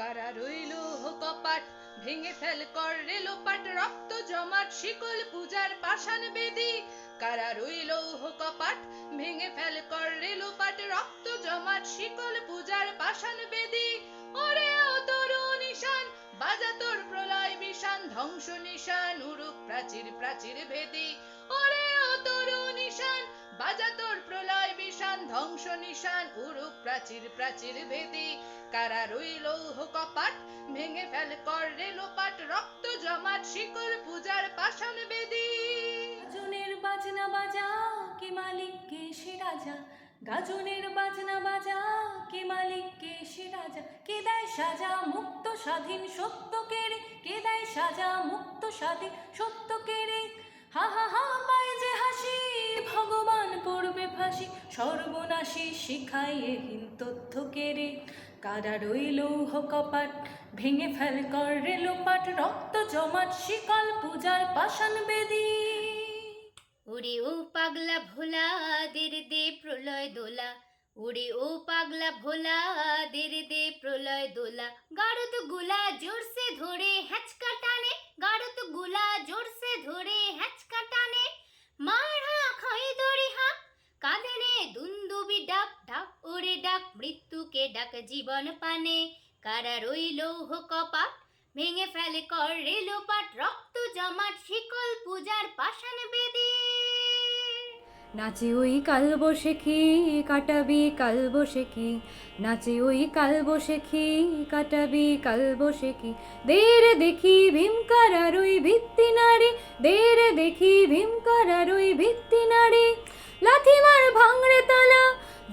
কারা রইল কপাট ভেঙে ফেল কর রেলোপাট রক্ত জমাট, শিকল পূজার পাষাণ বেদি। কারা রইল কপাট ভেঙে ফেল কর রেলোপাট রক্ত জমাট, শিকল পূজার পাষাণ বেদি। ওরে ও তরুণ নিশান বাজা তোর প্রলয় বিষান, ধ্বংস নিশান, উরুক প্রাচীর প্রাচীর ভেদি ওরে ও তরুণ নিশান বাজা তোর প্রলয় ধ্বংস নিশান উরুক প্রাচীর প্রাচীর ভেদি। কারা রইল কপাট ভেঙে ফেল কর রেলোপাট রক্ত জমাট শিকল পূজার পাষাণ বেদি। গাজনের বাজনা বাজা কে মালিক কে সে রাজা? গাজনের বাজনা বাজা কে মালিক কে সে রাজা? কে দেয় সাজা মুক্ত স্বাধীন সত্য কে রে? কে দেয় সাজা মুক্ত স্বাধীন সত্য কে রে? হা হা হা ফাঁসি সর্বনাশী শিখায় এহীন তথ্য কেড়ে কারা রইল কপাট, ভেঙে ফেল কর রেলোপাট রক্ত জমাট, শিকল পূজার পাষাণ বেদী। ওরে ও পাগলা ভোলা দের দে প্রলয় দোলা ওরে ও পাগলা ভোলা দের দে প্রলয় দোলা। গাড়তগুলা জোরসে ধরে হ্যাচকা টানে গাড়তগুলা জোরসে ধরে হ্যাচকা টানে মারা খয় দড়ি হাক কাঁদেনে দুন্দুবি ডাক ডাক ওরে ডাক মৃত্যুকে ডাক জীবন পানে কারা রইল কপাট ভেঙে ফেলে কর রেলোপাট রক্ত জমাট শিকল পূজার পাষাণ বেদী নাচে ওই কাল বসেখি কাটাবি কাল বসেখি নাচে ওই কাল বসেখি কাটাবি কাল বসেখি দের দেখি ভীমকারার ওই ভিত্তি নারী দের দেখি ভীমকারার ওই ভিত্তি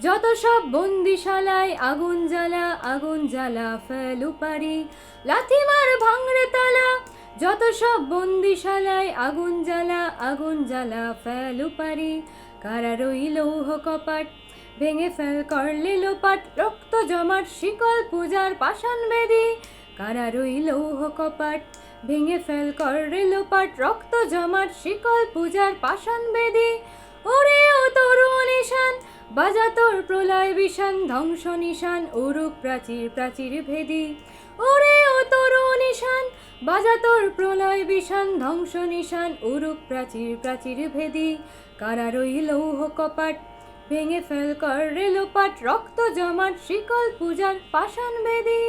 যত সব বন্দিশালায় আগুন জ্বালা আগুন জ্বালা ফেলু পারি লাথিমার ভাঙড়ে তালা, যত সব বন্দিশালায় আগুন জ্বালা আগুন জ্বালা ফেলু পারি কারা লৌহ কপাট, ভেঙে ফেল করলে লোপাট। রক্ত জমাট, শিকল পূজার পাষাণ বেদি। কারা লৌহ কপাট, ভেঙে ফেল করলে লোপাট। রক্ত জমাট, শিকল পূজার পাষাণ বেদি। ওরে ও তরুণ নিশান বাজা তোর প্রলয় বিষান, ধ্বংস নিশান, ওরূপ প্রাচীর প্রাচীর ভেদি। ওরে ও নিশান, বাজাতর প্রলয় বিষান, ধ্বংস নিশান, ওরূপ প্রাচীর প্রাচীর ভেদি। কারা রইল কপাট, ভেঙে ফেল কর রেলোপাট রক্ত জমাট, শিকল পূজার পাষাণ বেদী